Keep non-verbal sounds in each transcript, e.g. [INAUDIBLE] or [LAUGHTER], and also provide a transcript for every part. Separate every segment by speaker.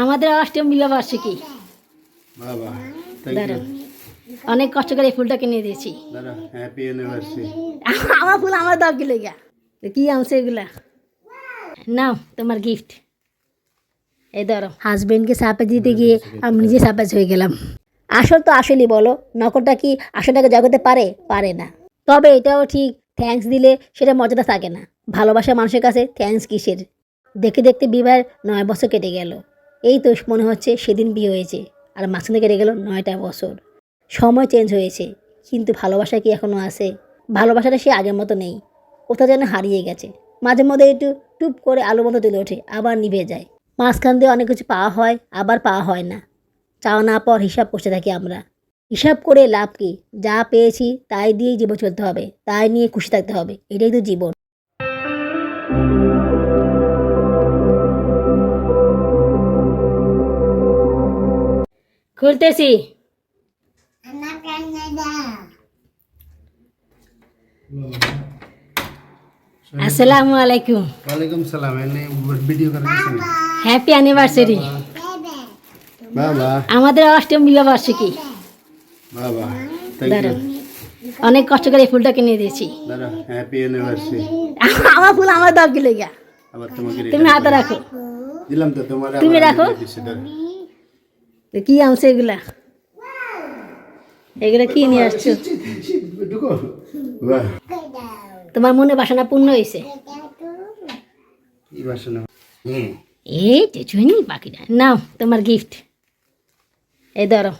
Speaker 1: আমাদের অষ্টম বিবাহবার্ষিকী
Speaker 2: বাবা
Speaker 1: অনেক কষ্ট করে এই ফুলটা কিনে দিয়েছি। [LAUGHS] আমার ফুল আমার দাও কি লেগা? কি আনছে এগুলা? নাও তোমার গিফট এই ধরো হাজবেন্ডকে সাপে দিতে গিয়ে আমি নিজে সাপেজ হয়ে গেলাম। আসল তো আসলেই বলো নকলটা কি আসলটাকে জগতে পারে? পারে না। তবে এটাও ঠিক থ্যাঙ্কস দিলে সেটা মজাটা থাকে না। ভালোবাসা মানুষের কাছে থ্যাঙ্কস কিসের? দেখতে দেখতে বিবাহের নয় বছর কেটে গেল। এই তো মনে হচ্ছে সেদিন বিয়ে হয়েছে, আর মাঝখানে কেটে গেল নয়টা বছর। সময় চেঞ্জ হয়েছে, কিন্তু ভালোবাসা কি এখনও আছে? ভালোবাসাটা সে আগের মতো নেই কোথাও যেন হারিয়ে গেছে। মাঝে মধ্যে একটু টুপ করে আলো মতো তুলে ওঠে, আবার নিভে যায়। মাঝখান দিয়ে অনেক কিছু পাওয়া হয়, আবার পাওয়া হয় না। চাওয়া না পর হিসাব করতে থাকি আমরা। হিসাব করে লাভ কি? যা পেয়েছি তাই দিয়েই জীবন চলতে হবে, তাই নিয়ে খুশি থাকতে হবে, এটাই তো জীবন। খুলতেছি। আসসালামু আলাইকুম।
Speaker 2: ওয়ালাইকুম সালাম এনে ভিডিও করে
Speaker 1: হ্যাপি অ্যানিভার্সারি
Speaker 2: বাবা।
Speaker 1: আমাদের অষ্টম বিবাহবার্ষিকী।
Speaker 2: বাবা থ্যাংক ইউ
Speaker 1: অনেক কষ্ট করে এই ফুলটা কিনে দিয়েছি।
Speaker 2: দাদা হ্যাপি অ্যানিভার্সারি
Speaker 1: আমার ফুল আমার দাও লেগা?
Speaker 2: আবার তোমাকে
Speaker 1: তুমি হাতে রাখো।
Speaker 2: দিলাম তো তোমার
Speaker 1: তুমি রাখো। কি আনছে এগুলা? এগুলা কি নিয়ে আসছো? তোমার মনে বাসনা পূর্ণ হয়েছে? এই বাকিটা নাও তোমার গিফট এই ধরো।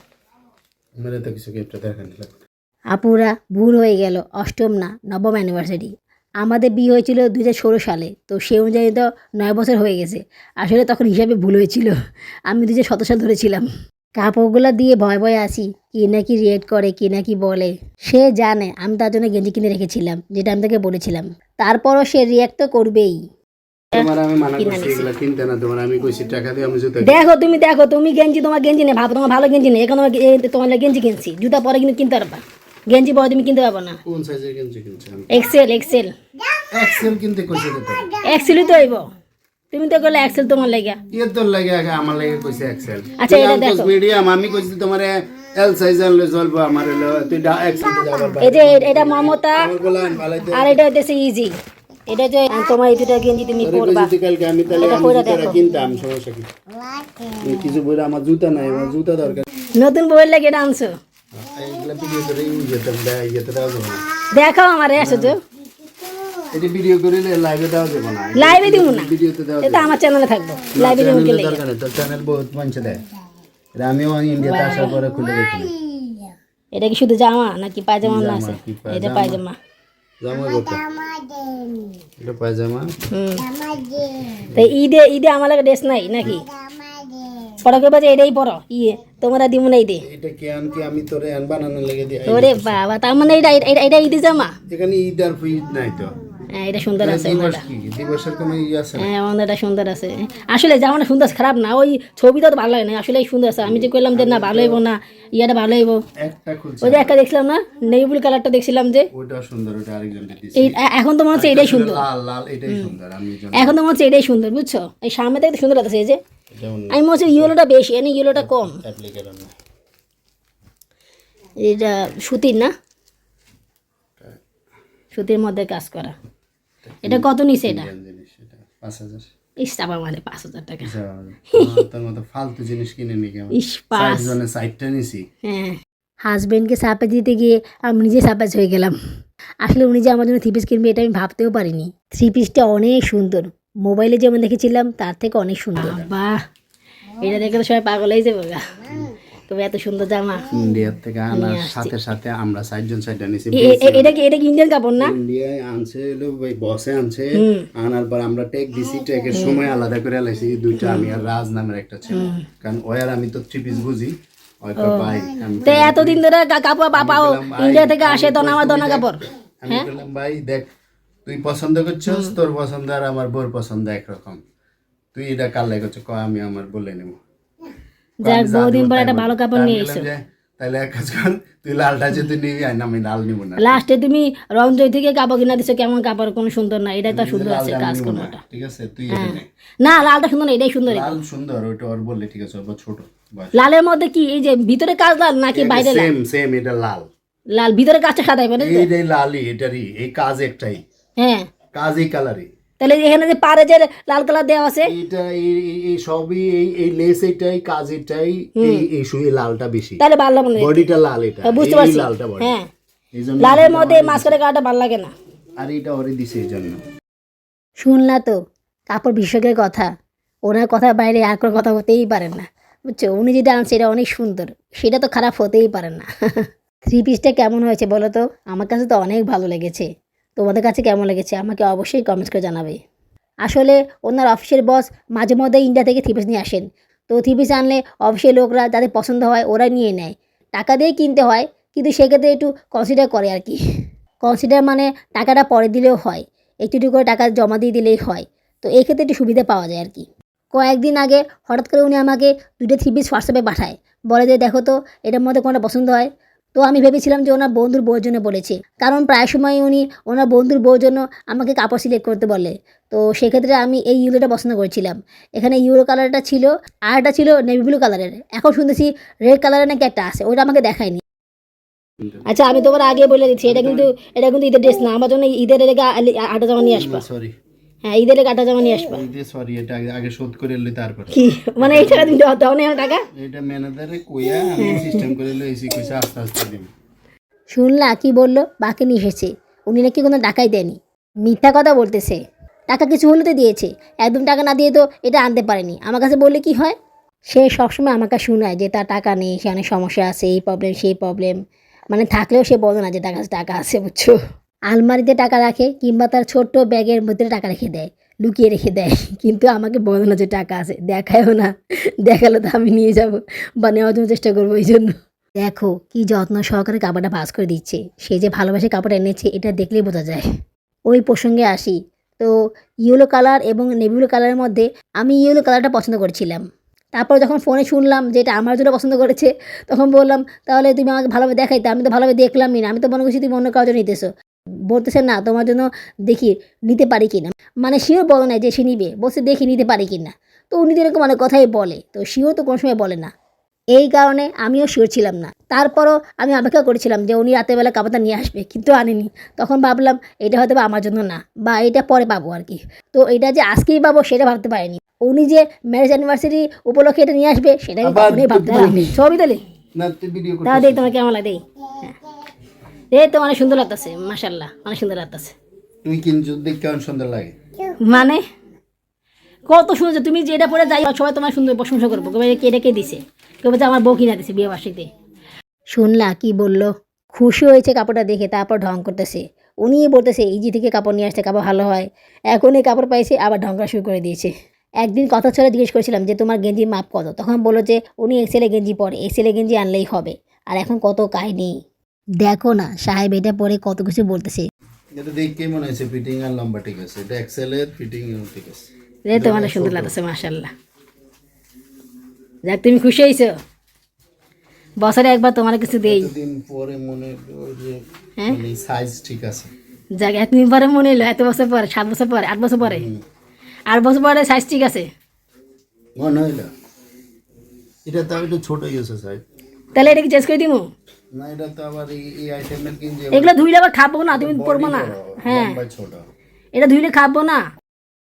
Speaker 1: আপুরা ভুল হয়ে গেল অষ্টম না নবম অ্যানিভার্সারি আমাদের বিয়ে হয়েছিল দু ষোলো সালে তো সেই অনুযায়ী তো নয় বছর হয়ে গেছে। আসলে তখন হিসাবে ভুল হয়েছিল। আমি দু হাজার সতেরো সাল ধরেছিলাম। কাপড়গুলো দিয়ে ভয় ভয়ে আসি কি নাকি রিয়েক্ট করে কি নাকি বলে। সে জানে আমি তার জন্য গেঞ্জি কিনে রেখেছিলাম যেটা আমি তাকে বলেছিলাম। তারপরও সে রিয়াক্ট তো করবেই। দেখো তুমি দেখো তুমি গেঞ্জি তোমার গেঞ্জি নেই ভাবো তোমার ভালো গেঞ্জি নেই এখন তোমার গেঞ্জি কিনছি জুতা পরে কিন্তু কিনতে পারবা। গেঞ্জি পরে তুমি কিনতে পারব না।
Speaker 2: কোন সাইজের কিনছি কিনছি?
Speaker 1: এক্সেল এক্সেল
Speaker 2: এক্সেল কিনতে কইছে তো
Speaker 1: এক্সেলই তো আইব তুমি তো গেলে এক্সেল তোমার লাগা।
Speaker 2: ইয়ে তোর লাগে আগে আমার লাগে কইছে এক্সেল
Speaker 1: আচ্ছা, এটা দেখো।
Speaker 2: মিডিয়াম আমি কইছি তোমার এল সাইজ আনলে চলবো আমার হলো তুই এক্সেল তে যাবার
Speaker 1: এই যে এটা মমতা আর এটা হইতেছে ইজি এটা যে তোমার এই দুটা গেঞ্জি তুমি পরবা।
Speaker 2: কালকে আমি তাহলে
Speaker 1: এটা
Speaker 2: আমি
Speaker 1: কইরা দেখো।
Speaker 2: কিনতাম সমস্যা কি? এই কিছু বইরা আমার জুতা নাই আমার জুতা দরকার।
Speaker 1: নতুন বইয়ের লাগে এটা আনছো? দেখাও আমার আসো তো।
Speaker 2: এটি ভিডিও করিলে লাইভে দেওয়া যাবে না।
Speaker 1: লাইভে দিব না।
Speaker 2: ভিডিওতে দেওয়া
Speaker 1: এটা আমার চ্যানেলে থাকব। লাইভে দিব কি
Speaker 2: দরকার নেই চ্যানেল বহুত মানুষ দেয়। এটা আমিও ইন্ডিয়াতে আসার পরে খুলে দেখি।
Speaker 1: এটা কি শুধু জামা নাকি পায়জামা না আছে? এটা পায়জামা।
Speaker 2: জামা কত এটা পায়জামা?
Speaker 1: হুম। তো ঈদে ঈদে আমার লাগে ড্রেস নাই নাকি? বাজে এটাই পড়ো ইয়ে তোমরা দিব না ঈদে
Speaker 2: এটা কি আন কি আমি তোরে আন বানানো লেগে দিই
Speaker 1: ওরে বাবা তার মানে এটা এটা- জামা?
Speaker 2: এখানে ঈদ আর ঈদ নাই তো।
Speaker 1: হ্যাঁ এটা সুন্দর আছে
Speaker 2: দিবসের কোনো ই আছে?
Speaker 1: হ্যাঁ আমাদের এটা সুন্দর আছে। আসলে জামাটা সুন্দর খারাপ না ওই ছবিটা তো ভালো লাগে না আসলে সুন্দর আছে। আমি যে কইলাম যে না ভালো হইব না ইয়াটা ভালো হইব।
Speaker 2: একটা
Speaker 1: ওই যে একটা দেখছিলাম না নেভি কালারটা দেখছিলাম যে
Speaker 2: ওইটা সুন্দর ওটা
Speaker 1: এখন তো মনে হচ্ছে এটাই সুন্দর।
Speaker 2: লাল লাল এটাই সুন্দর আমি
Speaker 1: এখন তো মনে হচ্ছে এটাই সুন্দর বুঝছ? এই সামনে থেকে সুন্দর আছে এই যে
Speaker 2: যেমন
Speaker 1: আমি মনে হচ্ছে ইয়েলোটা বেশি এনে ইয়েলোটা কম। এটা সুতির না? সুতির মধ্যে কাজ করা। এটা কত নিছে এটা?
Speaker 2: পাঁচ হাজার।
Speaker 1: ইস মানে পাঁচ হাজার টাকা।
Speaker 2: তোর মতো ফালতু জিনিস কিনে নি কেমন
Speaker 1: ইস পাঁচ।
Speaker 2: জনে সাইডটা নিছি।
Speaker 1: হ্যাঁ। হাজবেন্ডকে সাপে দিতে গিয়ে আমি নিজে সাপাজ হয়ে গেলাম। আসলে উনি যে আমার জন্য থ্রি পিস কিনবে এটা আমি ভাবতেও পারিনি। থ্রি পিসটা অনেক সুন্দর। মোবাইলে যেমন দেখেছিলাম তার থেকে অনেক সুন্দর। বাহ এটা দেখে তো সবাই পাগল হয়ে যাবে তবে এত সুন্দর জামা।
Speaker 2: ইন্ডিয়ার থেকে আনার সাথে সাথে আমরা সাইডটা নিছি
Speaker 1: এটা কি এটা কি ইন্ডিয়ান কাপড় না?
Speaker 2: ইন্ডিয়ায় আনছে হলো ওই বসে আনছে। আনার পর আমরা টেক দিছি টেকের সময় আলাদা করে আলাইছি দুইটা আমি আর রাজ নামের একটা ছেলে। কারণ ওই আর আমি তো থ্রি পিস বুঝি
Speaker 1: তো এতদিন ধরে কাপড় পা- পাও। ইন্ডিয়া থেকে আসে দনা আমার দনা কাপড়।
Speaker 2: আমি বললাম ভাই দেখ তুই পছন্দ করছিস? তোর পছন্দ আর আমার বোর পছন্দ একরকম। তুই এটা কাল করছ ক আমি আমার বলে নেব।
Speaker 1: যাক বহুদিন পরে একটা ভালো কাপড় নিয়ে এসো
Speaker 2: তাহলে এক কাজ কর তুই লালটা যে তুই নিবি আর আমি লাল নিব না।
Speaker 1: লাস্টে তুমি রংজয় থেকে কাপড় কিনা দিছো কেমন কাপড় কোনো সুন্দর না এটা তো সুন্দর আছে কাজ
Speaker 2: নিবো ঠিক আছে? তুই না।
Speaker 1: লালটা সুন্দর না এটাই সুন্দর।
Speaker 2: লাল সুন্দর ওইটা ওর বললে ঠিক আছে ওর ছোট
Speaker 1: লালের মধ্যে কি এই যে ভিতরে কাজ লাল নাকি বাইরে লাল?
Speaker 2: সেম সেম এটা লাল।
Speaker 1: লাল ভিতরে কাজটা সাদাই মানে
Speaker 2: এইটাই লালই এটারই এই কাজ একটাই।
Speaker 1: হ্যাঁ।
Speaker 2: কাজ এই কালারই
Speaker 1: তাহলে এখানে যে পারে যে লাল কালার দেওয়া আছে।
Speaker 2: এইটা এই- সবই এই এই লেস এটাই কাজ এটাই এই এই শুয়ে লালটা বেশি।
Speaker 1: তাহলে ভালো লাগে
Speaker 2: বডিটা লাল এটা
Speaker 1: হ্যাঁ, বুঝতে
Speaker 2: এই
Speaker 1: পারছি।
Speaker 2: লালটা বডি।
Speaker 1: হ্যাঁ। লালের মধ্যে মাঝখানে কালারটা ভালো লাগে না।
Speaker 2: আর এটা ওরে দিছে এই জন্য।
Speaker 1: শুনলা তো কাপড় বিশেষজ্ঞের কথা। ওনার কথা বাইরে আর কোনো কথা হতেই পারেন না। বুঝছ? উনি যেটা আনছে এটা অনেক সুন্দর। সেটা তো খারাপ হতেই পারে না। [LAUGHS] থ্রি পিসটা কেমন হয়েছে বলো তো? আমার কাছে তো অনেক ভালো লেগেছে। তোমাদের কাছে কেমন লেগেছে আমাকে অবশ্যই কমেন্টস করে জানাবে। আসলে ওনার অফিসের বস মাঝে মধ্যে ইন্ডিয়া থেকে থিপিস নিয়ে আসেন। তো থিপিস আনলে অফিসের লোকরা যাদের পছন্দ হয় ওরা নিয়ে নেয়। টাকা দিয়ে কিনতে হয়, কিন্তু সেক্ষেত্রে একটু কনসিডার করে আর কি। কনসিডার মানে টাকাটা পরে দিলেও হয়, একটু একটু করে টাকা জমা দিয়ে দিলেই হয়। তো এই ক্ষেত্রে একটু সুবিধা পাওয়া যায় আর কি। কয়েকদিন আগে হঠাৎ করে উনি আমাকে দুটো থ্রি পিস হোয়াটসঅ্যাপে পাঠায়। বলে যে দেখো তো, এটার মধ্যে কোনটা পছন্দ হয়? তো আমি ভেবেছিলাম যে ওনার বন্ধুর বউর জন্য বলেছে। কারণ প্রায় সময় উনি ওনার বন্ধুর বউর জন্য আমাকে কাপড় সিলেক্ট করতে বলে। তো সেক্ষেত্রে আমি এই ইউলোটা পছন্দ করেছিলাম। এখানে ইউরো কালারটা ছিল, আর একটা ছিল নেভি ব্লু কালারের। এখন শুনতেছি রেড কালারের নাকি একটা আছে, ওটা আমাকে দেখায়নি। আচ্ছা আমি তোমার আগে বলে দিচ্ছি, এটা কিন্তু এটা কিন্তু ঈদের ড্রেস না, আমার জন্য ঈদের লেগে আটা জামা নিয়ে আসবা।
Speaker 2: সরি
Speaker 1: হ্যাঁ ঈদের আটা জামা নিয়ে আসবা।
Speaker 2: সরি এটা আগে শোধ করে এলি তারপরে।
Speaker 1: কি? মানে এই টাকা তুমি দাও না টাকা?
Speaker 2: এটা ম্যানেজারে কইয়া আমি সিস্টেম করে লইছি কইছে আস্তে আস্তে দিবি
Speaker 1: শুনলা কি বলল? বাকি নিয়ে এসেছে। উনি নাকি কোনো টাকাই দেয়নি। মিথ্যা কথা বলতেছে। টাকা কিছু হলে তো দিয়েছে। একদম টাকা না দিয়ে তো এটা আনতে পারেনি। আমার কাছে বললে কি হয়? সে সবসময় আমাকে শোনায় যে তার টাকা নেই সে অনেক সমস্যা আছে এই প্রবলেম সেই প্রবলেম মানে থাকলেও সে বলে না যে তার কাছে টাকা আছে বুঝছ? আলমারিতে টাকা রাখে কিংবা তার ছোট্ট ব্যাগের মধ্যে টাকা রেখে দেয়, লুকিয়ে রেখে দেয়। কিন্তু আমাকে বলে না যে টাকা আছে, দেখায়ও না। দেখালে তো আমি নিয়ে যাব বা নেওয়ার জন্য চেষ্টা করব এই জন্য। দেখো কি যত্ন সহকারে কাপড়টা ভাঁজ করে দিচ্ছে। সে যে ভালোবাসে কাপড় এনেছে, এটা দেখলেই বোঝা যায়। ওই প্রসঙ্গে আসি। তো ইয়েলো কালার এবং নেভিলো কালারের মধ্যে আমি ইয়েলো কালারটা পছন্দ করেছিলাম। তারপর যখন ফোনে শুনলাম যে এটা আমার জন্য পছন্দ করেছে, তখন বললাম, তাহলে তুমি আমাকে ভালোভাবে দেখাইতে, আমি তো ভালোভাবে দেখলামই না। আমি তো মনে করছি তুমি অন্য জন্য নিতেছো। বলতেছে না তোমার জন্য দেখি নিতে পারি কি না মানে শিও বলে না যে সে নিবে বলছে দেখি নিতে পারি কি না তো উনি তো এরকম অনেক কথাই বলে তো সেও তো কোনো সময় বলে না। এই কারণে আমিও শিওর ছিলাম না। তারপরও আমি অপেক্ষা করেছিলাম যে উনি রাতের বেলা কাপড়টা নিয়ে আসবে কিন্তু আনেনি। তখন ভাবলাম এটা হয়তো বা আমার জন্য না বা এটা পরে পাবো আর কি। তো এটা যে আজকেই পাবো সেটা ভাবতে পারিনি। উনি যে ম্যারেজ অ্যানিভার্সারি উপলক্ষে এটা নিয়ে আসবে সেটা আমি ভাবতে পারিনি। ছবি তাহলে দেখ তোমার কেমন লাগে হ্যাঁ। এই তো অনেক সুন্দর লাগতেছে মাসাল্লাহ অনেক সুন্দর লাগতেছে।
Speaker 2: তুই কিন্তু দেখ কেমন সুন্দর লাগে?
Speaker 1: মানে? কত সুন্দর তুমি যেটা পরে যাই সবাই তোমার সুন্দর প্রশংসা করব। কেউ কে এটা কে দিছে? কেউ বলছে আমার বউ কিনা দিছে বিয়ে বার্ষিকতে। শুনলা কি বলল? খুশি হয়েছে কাপড়টা দেখে তারপর ঢং করতেছে। উনি বলতেছে ইজি থেকে কাপড় নিয়ে আসতে কাপড় ভালো হয়। এখন এই কাপড় পাইছে আবার ঢং করা শুরু করে দিয়েছে। একদিন কথা ছড়ে জিজ্ঞেস করেছিলাম যে তোমার গেঞ্জির মাপ কত? তখন বলল যে উনি এক্সেলে গেঞ্জি পরে এক্সেলে গেঞ্জি আনলেই হবে। আর এখন কত কাহিনি। দেখো না সাহেব এটা পরে কত কিছু বলতেছে।
Speaker 2: এটা দেখ কে মনে হয়েছে? ফিটিং আর লম্বা ঠিক আছে। এটা এক্সেলের ফিটিং ঠিক আছে।
Speaker 1: রে তোমার সুন্দর লাগতেছে মাশাল্লাহ যাক তুমি খুশি হয়েছো? বছরে একবার তোমার কিছু দেই।
Speaker 2: দিন পরে মনে হলো যে
Speaker 1: হ্যাঁ?
Speaker 2: মানে সাইজ ঠিক আছে।
Speaker 1: যাক এতদিন পরে মনে এলো এত বছর পরে সাত বছর পরে আট বছর পরে? আট বছর পরে সাইজ ঠিক আছে?
Speaker 2: মনে হইল এটা তো একটু ছোট হয়ে গেছে সাইজ
Speaker 1: তাহলে এটা কি চেঞ্জ করে দিমু?
Speaker 2: না এটা তো আবার এই এই আইটেমের কিনছে
Speaker 1: এগুলো ধুইলে আবার খাব না তুমি পরবো না। হ্যাঁ। এটা ধুইলে খাব না।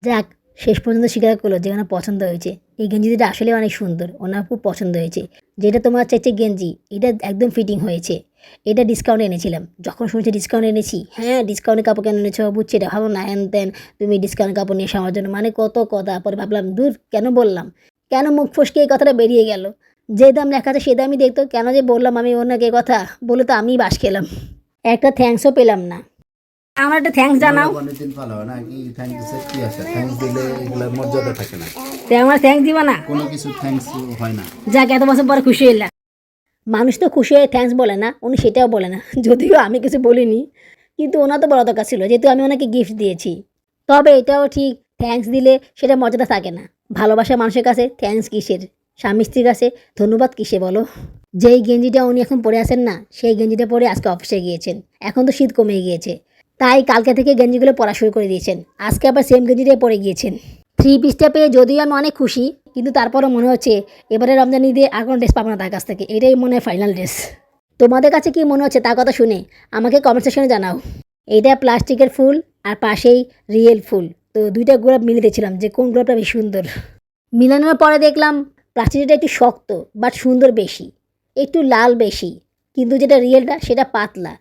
Speaker 1: যাক শেষ পর্যন্ত স্বীকার করল যে ওনার পছন্দ হয়েছে। এই গেঞ্জিটা আসলে অনেক সুন্দর ওনার খুব পছন্দ হয়েছে। যেটা তোমার চাইছে গেঞ্জি এটা একদম ফিটিং হয়েছে। এটা ডিসকাউন্ট এনেছিলাম। যখন শুনছি ডিসকাউন্ট এনেছি হ্যাঁ ডিসকাউন্টে কাপড় কেন এনেছো বুঝছি এটা ভালো না হ্যান তেন তুমি ডিসকাউন্ট কাপড় নিয়ে আমার জন্য। মানে কত কথা পরে ভাবলাম দূর কেন বললাম? কেন মুখ ফসকে এই কথাটা বেরিয়ে গেল? যে দাম লেখা আছে সে দামই দেখতো। কেন যে বললাম আমি ওনাকে কথা? বলে তো আমি বাস খেলাম। একটা থ্যাঙ্কসও পেলাম না। আমার একটা থ্যাঙ্কস জানাও। আমার থ্যাঙ্কস দিবা না?
Speaker 2: কোনো কিছু হয় না।
Speaker 1: যাক এত বছর পরে খুশি হইলাম। মানুষ তো খুশি হয়ে থ্যাঙ্কস বলে না উনি সেটাও বলে না। যদিও আমি কিছু বলিনি কিন্তু ওনার তো বড় দরকার ছিল যেহেতু আমি ওনাকে গিফট দিয়েছি। তবে এটাও ঠিক থ্যাঙ্কস দিলে সেটা মর্যাদা থাকে না। ভালোবাসা মানুষের কাছে থ্যাঙ্কস কিসের? স্বামী স্ত্রীর কাছে ধন্যবাদ কিসে বলো? যেই গেঞ্জিটা উনি এখন পরে আসেন না, সেই গেঞ্জিটা পরে আজকে অফিসে গিয়েছেন। এখন তো শীত কমে গিয়েছে। তাই কালকে থেকে গেঞ্জিগুলো পরা শুরু করে দিয়েছেন। আজকে আবার সেম গেঞ্জিটাই পরে গিয়েছেন। থ্রি পিসটা পেয়ে যদিও আমি অনেক খুশি, কিন্তু তারপরও মনে হচ্ছে এবারে রমজান ঈদে আর কোনো ড্রেস পাবো না তার কাছ থেকে। এটাই মনে হয় ফাইনাল ড্রেস তোমাদের কাছে কি মনে হচ্ছে তার কথা শুনে আমাকে কমেন্ট সেকশনে জানাও। এটা প্লাস্টিকের ফুল আর পাশেই রিয়েল ফুল। তো দুইটা গোলাপ মিলে দিয়েছিলাম যে কোন গোলাপটা বেশি সুন্দর। মিলানোর পরে দেখলাম প্লাস্টিকটা একটু শক্ত বাট সুন্দর বেশি। একটু লাল বেশি, কিন্তু যেটা রিয়েলটা সেটা পাতলা।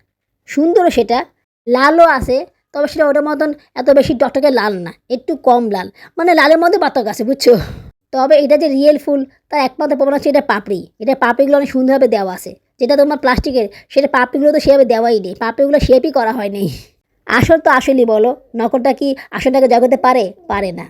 Speaker 1: সুন্দরও সেটা, লালও আছে, তবে সেটা ওটার মতন এত বেশি টকটকে লাল না, একটু কম লাল। মানে লালের মধ্যে পার্থক্য আছে, বুঝছ? তবে এটা যে রিয়েল ফুল, তার একমাত্র প্রমাণ হচ্ছে এটা পাপড়ি। এটা পাপড়িগুলো অনেক সুন্দরভাবে দেওয়া আছে। যেটা তোমার প্লাস্টিকের, সেটা পাপড়িগুলো তো সেভাবে দেওয়াই নেই। পাপড়িগুলো শেপই করা হয়নি আসল তো আসলই বলো, নকলটা কি আসলটাকে জগতে পারে? পারে না।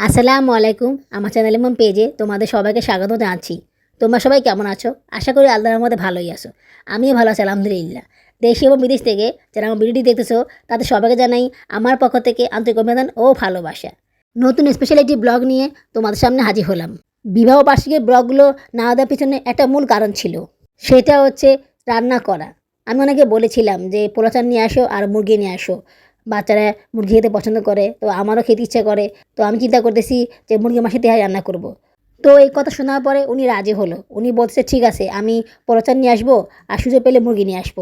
Speaker 1: আসসালামু আলাইকুম, আমার চ্যানেল এবং পেজে তোমাদের সবাইকে স্বাগত জানাচ্ছি। তোমরা সবাই কেমন আছো? আশা করি আল্লাহর মধ্যে ভালোই আছো। আমিও ভালো আছি, আলহামদুলিল্লাহ। দেশে এবং বিদেশ থেকে যারা আমার ভিডিওটি দেখতেছো, তাদের সবাইকে জানাই আমার পক্ষ থেকে আন্তরিক অভিনন্দন ও ভালোবাসা। নতুন স্পেশাল একটি ব্লগ নিয়ে তোমাদের সামনে হাজির হলাম। বিবাহ বার্ষিকীর ব্লগগুলো না দেওয়ার পিছনে একটা মূল কারণ ছিল। সেটা হচ্ছে রান্না করা। আমি অনেকে বলেছিলাম যে পোলাচান নিয়ে আসো আর মুরগি নিয়ে আসো। বাচ্চারা মুরগি খেতে পছন্দ করে, তো আমারও খেতে ইচ্ছা করে। তো আমি চিন্তা করতেছি যে মুরগি মাসে তেহাই রান্না করব। তো এই কথা শোনার পরে উনি রাজি হলো। উনি বলছে ঠিক আছে, আমি পোলাচান নিয়ে আসব আর সুযোগ পেলে মুরগি নিয়ে আসব।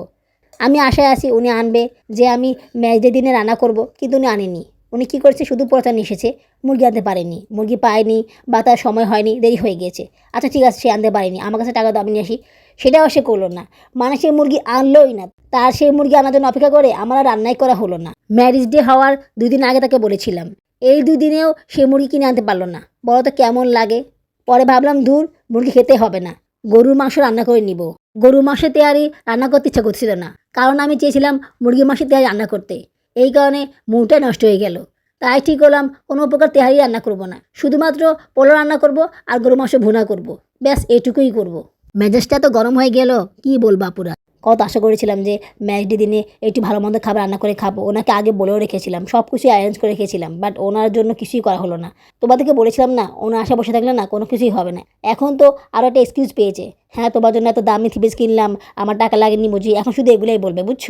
Speaker 1: আমি আশায় আছি উনি আনবে যে আমি ম্যাচ ডে দিনে রান্না করব, কিন্তু উনি আনেনি উনি কী করেছে, শুধু পোলাচান নিয়ে এসেছে, মুরগি আনতে পারেনি মুরগি পায়নি বা তার সময় হয়নি, দেরি হয়ে গিয়েছে। আচ্ছা ঠিক আছে, সে আনতে পারেনি, আমার কাছে টাকা আমি নিয়ে আসি। সেটাও সে করল না। মানে সে মুরগি আনলোই না। তার সেই মুরগি আনার জন্য অপেক্ষা করে আমার রান্নাই করা হলো না। ম্যারিজ ডে হওয়ার দুই দিন আগে তাকে বলেছিলাম। এই দুই দিনেও সে মুরগি কিনে আনতে পারল না। বলো তো কেমন লাগে? পরে ভাবলাম দূর মুরগি খেতে হবে না। গরুর মাংস রান্না করে নিব। গরুর মাংসের তেয়ারি রান্না করতে ইচ্ছা করছিল না। কারণ আমি চেয়েছিলাম মুরগির মাংসের তেয়ারি রান্না করতে। এই কারণে মুখটাই নষ্ট হয়ে গেল। তাই ঠিক করলাম, কোনো প্রকার তেহারি রান্না করব না। শুধুমাত্র পোলো রান্না করব আর গরু মাংস ভুনা করব। ব্যাস এটুকুই করব। মেজাজটা তো গরম হয়ে গেল, কি বলব আপুরা? কত আশা করেছিলাম যে ম্যাচ ডে দিনে একটু ভালো মন্দ খাবার রান্না করে খাব। ওনাকে আগে বলেও রেখেছিলাম সব কিছুই অ্যারেঞ্জ করে রেখেছিলাম বাট ওনার জন্য কিছুই করা হলো না। তোমাদেরকে বলেছিলাম না, ওনার আশা বসে থাকলে না কোনো কিছুই হবে না। এখন তো আরও একটা এক্সকিউজ পেয়েছে। হ্যাঁ তোমার জন্য এত দামি থিপিস কিনলাম, আমার টাকা লাগেনি বুঝি, এখন শুধু এগুলোই বলবে, বুঝছ?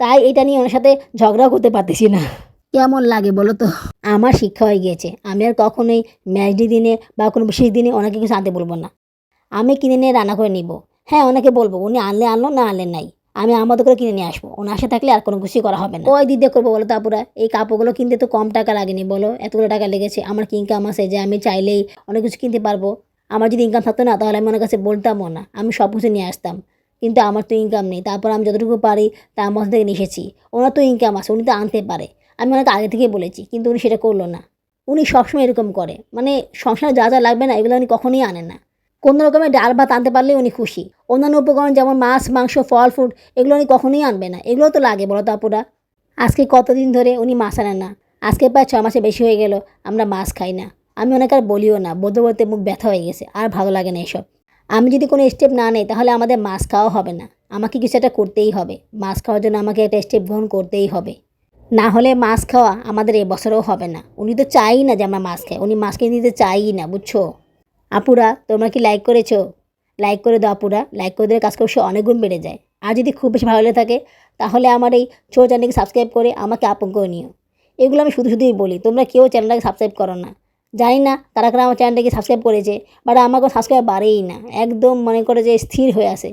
Speaker 1: তাই এটা নিয়ে ওনার সাথে ঝগড়াও করতে পারতেছি না। কেমন লাগে বলো তো? আমার শিক্ষা হয়ে গিয়েছে, আমি আর কখনোই ম্যাচ ডে দিনে বা কোনো বিশেষ দিনে ওনাকে কিছু আনতে বলব না। আমি কিনে নিয়ে রান্না করে নিব। হ্যাঁ ওনাকে বলব, উনি আনলে আনলো, না আনলে নাই। আমি আমাদের করে কিনে নিয়ে আসব। ওনার সাথে থাকলে আর কোনো কিছুই করা হবে না। ওই দিদি করব বলো তারপরে এই কাপড়গুলো কিনতে তো কম টাকা লাগেনি, বলো। এতগুলো টাকা লেগেছে, আমার কি ইনকাম আছে? যে আমি চাইলেই অনেক কিছু কিনতে পারব। আমার যদি ইনকাম থাকতো না, তাহলে আমি ওনার কাছে বলতামও না। আমি সব কিছু নিয়ে আসতাম। কিন্তু আমার তো ইনকাম নেই। তারপর আমি যতটুকু পারি তার মধ্যে থেকে এসেছি। ওনার তো ইনকাম আছে, উনি তো আনতে পারে। আমি ওনাকে আগে থেকেই বলেছি, কিন্তু উনি সেটা করল না। উনি সবসময় এরকম করে। মানে সংসারে যা যা লাগবে না, এগুলো উনি কখনোই আনে না। কোনো রকমের ডাল ভাত আনতে পারলে উনি খুশি। অন্যান্য উপকরণ যেমন মাছ, মাংস, ফল, ফ্রুট, এগুলো উনি কখনোই আনবে না। এগুলো তো লাগে, বলো তো আপুরা। আজকে কতদিন ধরে উনি মাছ আনেন না? আজকে প্রায় ছ মাসে বেশি হয়ে গেল, আমরা মাছ খাই না। আমি অনেক আর বলিও না বলতে বলতে মুখ ব্যথা হয়ে গেছে, আর ভালো লাগে না এসব। আমি যদি কোনো স্টেপ না নেই, তাহলে আমাদের মাছ খাওয়া হবে না। আমাকে কিছু একটা করতেই হবে। মাছ খাওয়ার জন্য আমাকে একটা স্টেপ গ্রহণ করতেই হবে। না হলে মাছ খাওয়া আমাদের এবছরও হবে না। উনি তো চাই না যে আমরা মাছ খাই। উনি মাছ কিনে দিতে চাই না, বুঝছ? আপুরা, তোমরা কি লাইক করেছ? লাইক করে দাও আপুরা লাইক করে দিলে কাজ করছে অনেক গুণ বেড়ে যায়। আর যদি খুব বেশি ভালো লেগে থাকে, তাহলে আমার এই ছোট চ্যানেলকে সাবস্ক্রাইব করে আমাকে আপন করে নিও। এগুলো আমি শুধু শুধুই বলি, তোমরা কেউ চ্যানেলটাকে সাবস্ক্রাইব করো না। জানি না কারা কারা আমার চ্যানেলটাকে সাবস্ক্রাইব করেছে বাট আমার কোনো সাবস্ক্রাইব বাড়েই না। একদম মনে করে যে স্থির হয়ে আসে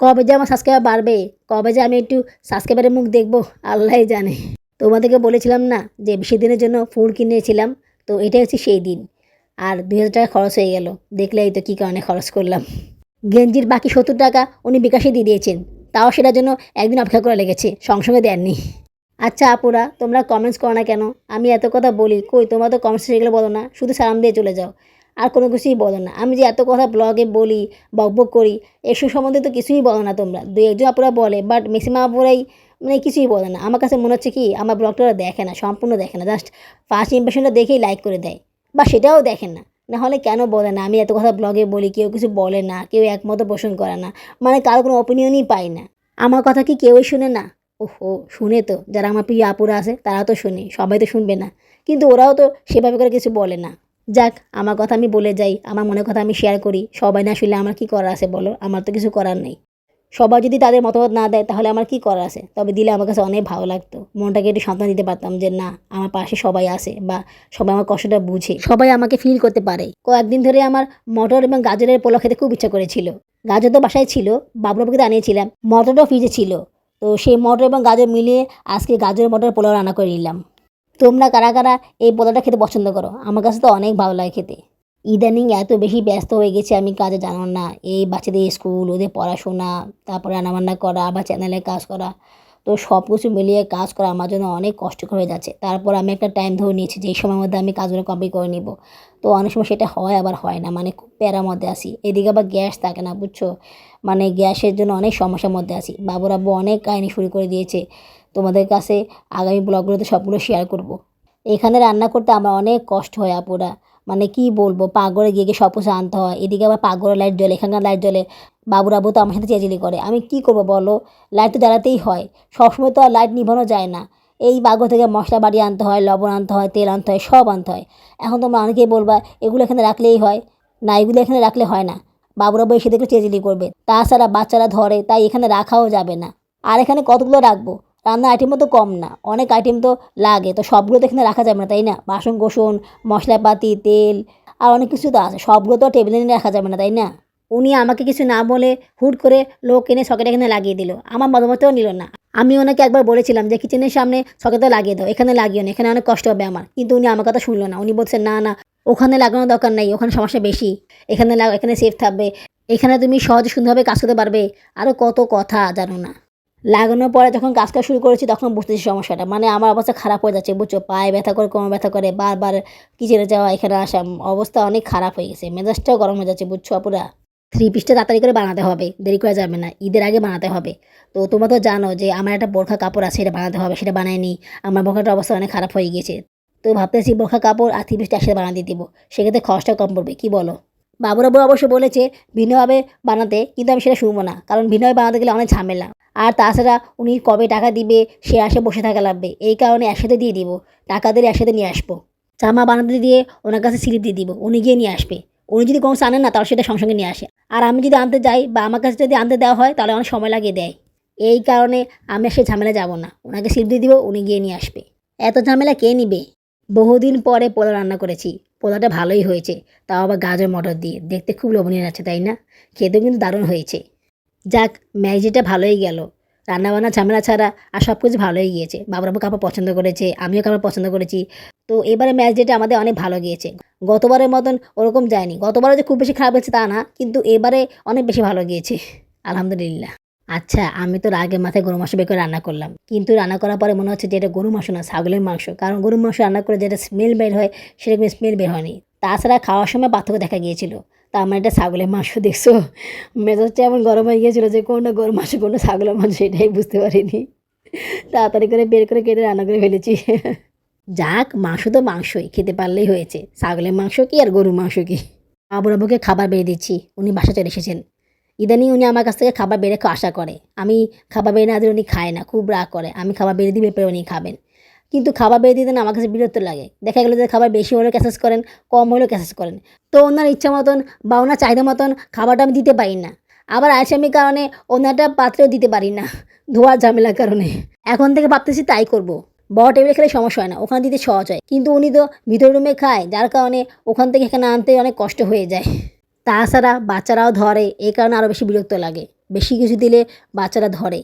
Speaker 1: কবে যে আমার সাবস্ক্রাইব বাড়বে, কবে যে আমি একটু সাবস্ক্রাইবারের মুখ দেখব, আল্লাহই জানে। তোমাদেরকে বলেছিলাম না যে বেশি দিনের জন্য ফুল কিনেছিলাম, তো এটাই হচ্ছে সেই দিন। আর দুই হাজার টাকা খরচ হয়ে গেল। দেখলে এই তো কী কারণে খরচ করলাম। গেঞ্জির বাকি সত্তর টাকা উনি বিকাশে দিয়ে দিয়েছেন। তাও সেটার জন্য একদিন অপেক্ষা করা লেগেছে সঙ্গে দেননি। আচ্ছা আপুরা, তোমরা কমেন্টস করো না কেন? আমি এত কথা বলি, কই তোমরা তো কমেন্টস সেগুলো বলো না, শুধু সালাম দিয়ে চলে যাও। আর কোনো কিছুই বলো না। আমি যে এত কথা ব্লগে বলি, বকবক করি, এসব সম্বন্ধে তো কিছুই বলো না তোমরা। দু একজন আপুরা বলে বাট ম্যাক্সিমাম আপুরাই মানে কিছুই বলে না। আমার কাছে মনে হচ্ছে কি, আমার ব্লগটা দেখে না, সম্পূর্ণ দেখে না। জাস্ট ফার্স্ট ইম্প্রেশনটা দেখেই লাইক করে দেয়। বা সেটাও দেখেন না। নাহলে কেন বলে না? আমি এত কথা ব্লগে বলি, কেউ কিছু বলে না, কেউ একমত পোষণ করে না। মানে কারও কোনো অপিনিয়নই পাই না। আমার কথা কি কেউই শুনে না? ওহো, শুনে তো। যারা আমার প্রিয় আপুরা আছে, তারা তো শুনে, সবাই তো শুনবে না। কিন্তু ওরাও তো সেভাবে করে কিছু বলে না। যাক, আমার কথা আমি বলে যাই, আমার মনের কথা আমি শেয়ার করি। সবাই না শুনলে আমার কী করার আছে বলো? আমার তো কিছু করার নেই। সবাই যদি তাদের মতামত না দেয়, তাহলে আমার কি করার আছে? তবে দিলে আমার কাছে অনেক ভালো লাগতো। মনটাকে একটু সান্ত্বনা দিতে পারতাম যে, না, আমার পাশে সবাই আছে বা সবাই আমার কষ্টটা বুঝে, সবাই আমাকে ফিল করতে পারে। কয়েকদিন ধরে আমার মটর এবং গাজরের পোলাও খেতে খুব ইচ্ছা করেছিল। গাজর তো বাসায় ছিল, বাবুরাবুকে আনিয়েছিলাম, মটরটাও ফ্রিজে ছিল। তো সেই মটর এবং গাজর মিলিয়ে আজকে গাজর, মটর, পোলাও রান্না করে নিলাম। তোমরা কারা কারা এই পোলাওটা খেতে পছন্দ করো? আমার কাছে তো অনেক ভালো লাগে খেতে। ইদানিং এত বেশি ব্যস্ত হয়ে গেছে আমি কাজে জানো না। এই বাচ্চাদের স্কুল, ওদের পড়াশোনা, তারপরে রান্নাবান্না করা আবার চ্যানেলে কাজ করা। তো সব কিছু মিলিয়ে কাজ করা আমার জন্য অনেক কষ্টকর হয়ে যাচ্ছে। তারপর আমি একটা টাইম ধরে নিয়েছি যে এই সময়ের মধ্যে আমি কাজগুলো কমপ্লিট করে নিব। তো অনেক সময় সেটা হয় আবার হয় না মানে খুব প্যারার মধ্যে আসি এদিকে আবার গ্যাস থাকে না, বুঝছ? মানে গ্যাসের জন্য অনেক সমস্যার মধ্যে আসি বাবুর আব্বু অনেক কাহিনি শুরু করে দিয়েছে। তোমাদের কাছে আগামী ব্লগগুলোতে সবগুলো শেয়ার করব। এখানে রান্না করতে আমার অনেক কষ্ট হয় আপুরা। মানে কি বলব পাগড়ে গিয়ে গিয়ে সব কিছু আনতে হয়। এদিকে আবার পাগড়ে লাইট জ্বলে, এখানকার লাইট জ্বলে, বাবুরাবু তো আমার সাথে চেঁচিলি করে। আমি কি করব বলো? লাইট তো জ্বালাতেই হয়। সবসময় তো আর লাইট নিভানো যায় না। এই বাগর থেকে মশলা বাড়ি আনতে হয়, লবণ আনতে হয়, তেল আনতে হয়, সব আনতে হয়। এখন তোমরা অনেকেই বলবা, এগুলো এখানে রাখলেই হয়। না, এগুলো এখানে রাখলে হয় না। বাবুরাবু এসে দেখলে চেঁচিলি করবে। তাছাড়া বাচ্চারা ধরে, তাই এখানে রাখাও যাবে না। আর এখানে কতগুলো রাখব? রান্নার আইটেমও তো কম না, অনেক আইটেম তো লাগে, তো সবগুলো তো এখানে রাখা যাবে না, তাই না? বাসন কোসন, মশলাপাতি, তেল, আর অনেক কিছু তো আছে, সবগুলো তো টেবিলে নিয়ে রাখা যাবে না, তাই না? উনি আমাকে কিছু না বলে হুট করে লোক এনে সকেট এখানে লাগিয়ে দিল, আমার মতামতও নিল না। আমি ওনাকে একবার বলেছিলাম যে কিচেনের সামনে সকেটটা লাগিয়ে দাও, এখানে লাগিও না, এখানে অনেক কষ্ট হবে আমার, কিন্তু উনি আমার কথা শুনলো না, উনি বলছেন না না, ওখানে লাগানোর দরকার নেই, ওখানে সমস্যা বেশি, এখানে লাগ, এখানে সেফ থাকবে, এখানে তুমি সহজে সুন্দরভাবে কাজ করতে পারবে। আরও কত কথা জানো না। লাগানোর পরে যখন কাজ করা শুরু করেছি, তখন বুঝতেছি সমস্যাটা। মানে আমার অবস্থা খারাপ হয়ে যাচ্ছে, বুঝছ? পায়ে ব্যথা করে, কোমর ব্যথা করে, বারবার কিচেনে যাওয়া, এখানে আসা, অবস্থা অনেক খারাপ হয়ে গেছে। মেজাজটাও গরম হয়ে যাচ্ছে, বুঝছ আপুরা? থ্রি পিসটা তাড়াতাড়ি করে বানাতে হবে, দেরি করা যাবে না, ঈদের আগে বানাতে হবে। তো তোমরা তো জানো যে আমার একটা বোরখা কাপড় আছে, সেটা বানাতে হবে, সেটা বানায়নি আমার বোরখাটার অবস্থা অনেক খারাপ হয়ে গেছে। তো ভাবতেছি বোরখা কাপড় আর থ্রি পিসটা একসাথে বানাতে দিব, সেক্ষেত্রে খরচটা কম পড়বে, কী বলো? বাবুরা বউ অবশ্য বলেছে ভিন্নভাবে বানাতে, কিন্তু আমি সেটা শুনব না, কারণ ভিন্নভাবে বানাতে গেলে অনেক ঝামেলা। আর তাছাড়া উনি কবে টাকা দিবে, সে আসে বসে থাকা লাগবে, এই কারণে একসাথে দিয়ে দিব, টাকা দিলে একসাথে নিয়ে আসব। জামা বানাতে দিয়ে ওনার কাছে স্লিপ দিয়ে দিব, উনি গিয়ে নিয়ে আসবে। উনি যদি কোনো আনেন না, তাহলে সেটা সঙ্গে নিয়ে আসে। আর আমি যদি আনতে যাই বা আমার কাছে যদি আনতে দেওয়া হয়, তাহলে অনেক সময় লাগিয়ে দেয়। এই কারণে আমি সে ঝামেলা যাব না, ওনাকে স্লিপ দিয়ে দিব, উনি গিয়ে নিয়ে আসবে। এত ঝামেলা কে নিবে? বহুদিন পরে পোলা রান্না করেছি। পোলাটা ভালোই হয়েছে। তাও আবার গাজর, মটর দিয়ে। দেখতে খুব লোভনীয় লাগছে, তাই না? খেতেও কিন্তু দারুণ হয়েছে। যাক, ম্যাজিটা ভালোই গেল। রান্নাবান্না ঝামেলা ছাড়া আর সব কিছু ভালোই গিয়েছে। বাবুরাবু কাপড় পছন্দ করেছে, আমিও কাপড় পছন্দ করেছি। তো এবারে ম্যাচ যেটা আমাদের অনেক ভালো গিয়েছে। গতবারের মতন ওরকম যায়নি। গতবারও যে খুব বেশি খারাপ হয়েছে তা না, কিন্তু এবারে অনেক বেশি ভালো গিয়েছে। আলহামদুলিল্লাহ। আচ্ছা আমি তো রাগের মাথায় গরু মাংস বের করে রান্না করলাম। কিন্তু রান্না করার পরে মনে হচ্ছে যে এটা গরু মাংস না, ছাগলের মাংস। কারণ গরু মাংস রান্না করে যেটা স্মেল বের হয় সেরকম স্মেল বের হয়নি। তাছাড়া খাওয়ার সময় পার্থক্য দেখা গিয়েছিল। তা আমার এটা ছাগলের মাংস, দেখছ? মেজাজটা এমন গরম হয়ে গিয়েছিল যে কোনটা গরু মাংস কোনটা ছাগলের মাংস সেটাই বুঝতে পারিনি। তাড়াতাড়ি করে বের করে কেটে রান্না করে ফেলেছি। যাক, মাংস তো মাংসই, খেতে পারলেই হয়েছে। ছাগলের মাংস কি আর গরুর মাংস কি? আবুর আবুকে খাবার বেড়ে দিচ্ছি। উনি বাসা চলে এসেছেন। ইদানিং উনি আমার কাছ থেকে খাবার বেড়ে আশা করে। আমি খাবার বেড়ে না দিলে উনি খায় না, খুব রাগ করে। আমি খাবার বেড়ে দিবে পেরে উনি খাবেন। কিন্তু খাবার বেড়ে দিতে আমার কাছে বিরক্ত লাগে। দেখা গেলো যে খাবার বেশি হলেও ক্যাসেস করেন, কম হলেও ক্যাসেস করেন। তো ওনার ইচ্ছা মতন বা ওনার চাহিদা মতন খাবারটা আমি দিতে পারি না। আবার আলসামির কারণে ওনারটা পাত্রেও দিতে পারি না, ধোয়ার ঝামেলার কারণে। এখন থেকে ভাবতেছি তাই করব। বড় টেবিলে খেলে সমস্যা হয় না, ওখানে দিতে সহজ হয়। কিন্তু উনি তো ভিতর রুমে খায়, যার কারণে ওখান থেকে এখানে আনতে অনেক কষ্ট হয়ে যায়। তাছাড়া বাচ্চারাও ধরে এই কারণে আরও বেশি বিরক্ত লাগে। বেশি কিছু দিলে বাচ্চারা ধরে।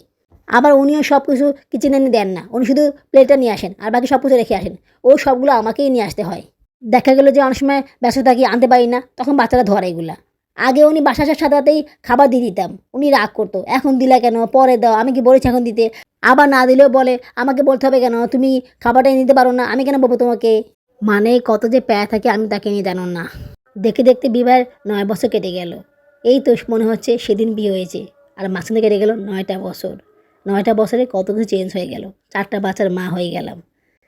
Speaker 1: আবার উনিও সব কিছু কিচেনে এনে দেন না। উনি শুধু প্লেটটা নিয়ে আসেন আর বাকি সব কিছু রেখে আসেন। ও সবগুলো আমাকেই নিয়ে আসতে হয়। দেখা গেলো যে অনেক সময় ব্যস্ত থাকি আনতে পারি না, তখন বাচ্চারা ধরে এগুলা। আগে উনি বাসা আসার সাথে সাথেই খাবার দিয়ে দিতাম। উনি রাগ করতো, এখন দিলা কেন? পরে দাও, আমি কি বলেছি এখন দিতে? আবার না দিলেও বলে, আমাকে বলতে হবে কেন? তুমি খাবারটা নিতে পারো না, আমি কেন বলব তোমাকে? মানে কত যে প্যায়া থাকে আমি তাকে নিয়ে জানো না। দেখতে দেখতে বিবাহের নয় বছর কেটে গেল। এই তো মনে হচ্ছে সেদিন বিয়ে হয়েছে। আর মাঝখানে কেটে গেল নয়টা বছর। নয়টা বছরে কত কিছু চেঞ্জ হয়ে গেল। চারটা বাচ্চার মা হয়ে গেলাম।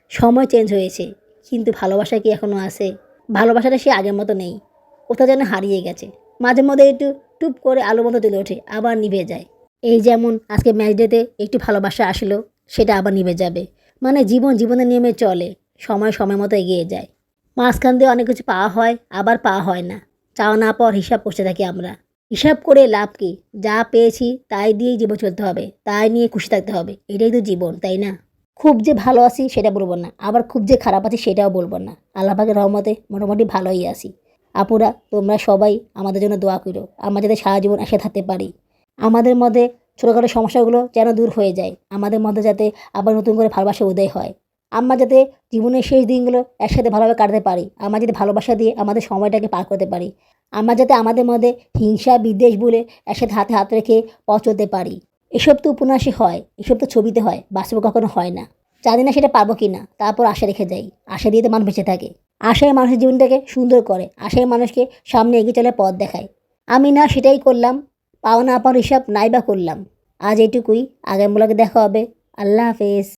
Speaker 1: সময় চেঞ্জ হয়েছে। কিন্তু ভালোবাসা কি এখনও আছে? ভালোবাসাটা সে আগের মতো নেই। কোথাও যেন হারিয়ে গেছে। মাঝে মধ্যে একটু টুপ করে আলো মতো তুলে ওঠে, আবার নিভে যায়। এই যেমন আজকে ম্যাচ ডেতে একটু ভালোবাসা আসলো, সেটা আবার নিভে যাবে। মানে জীবন জীবনের নিয়মে চলে। সময় সময় মতো এগিয়ে যায়। মাঝখান দিয়ে অনেক কিছু পাওয়া হয়, আবার পাওয়া হয় না। চাওয়া না পাওয়ার হিসাব করতে থাকি আমরা। হিসাব করে লাভ কি? যা পেয়েছি তাই দিয়েই জীবন চলতে হবে, তাই নিয়ে খুশি থাকতে হবে। এটাই তো জীবন, তাই না? খুব যে ভালো আছি সেটা বলব না, আবার খুব যে খারাপ আছি সেটাও বলব না। আল্লাহবাগের রহমতে মোটামুটি ভালোই আছি। আপুরা, তোমরা সবাই আমাদের জন্য দোয়া করো, আমরা যাতে সারা জীবন একসাথে থাকতে পারি। আমাদের মধ্যে ছোটোখাটো সমস্যাগুলো যেন দূর হয়ে যায়। আমাদের মধ্যে যাতে আবার নতুন করে ভালোবাসা উদয় হয়। আমরা যাতে জীবনের শেষ দিনগুলো একসাথে ভালোভাবে কাটাতে পারি, আমরা যাতে ভালোবাসা দিয়ে আমাদের সময়টাকে পার করতে পারি, আমরা যাতে আমাদের মধ্যে হিংসা, বিদ্বেষ বলে একসাথে হাতে হাত রেখে পথ চলতে পারি। এসব তো উপন্যাসে হয়, এসব তো ছবিতে হয়, বাস্তবে কখনো হয় না। জানি না সেটা পাবো কি না তারপর আশা রেখে যাই, আশা দিয়ে তো মানুষ বেঁচে থাকে। আশায় মানুষের জীবনটাকে সুন্দর করে, আশায় মানুষকে সামনে এগিয়ে চলে পথ দেখায়। আমি না সেটাই করলাম পাওনা পাওয়ার হিসাব নাই বা করলাম। আজ এটুকুই আগামী দেখা হবে। আল্লাহ হাফেজ।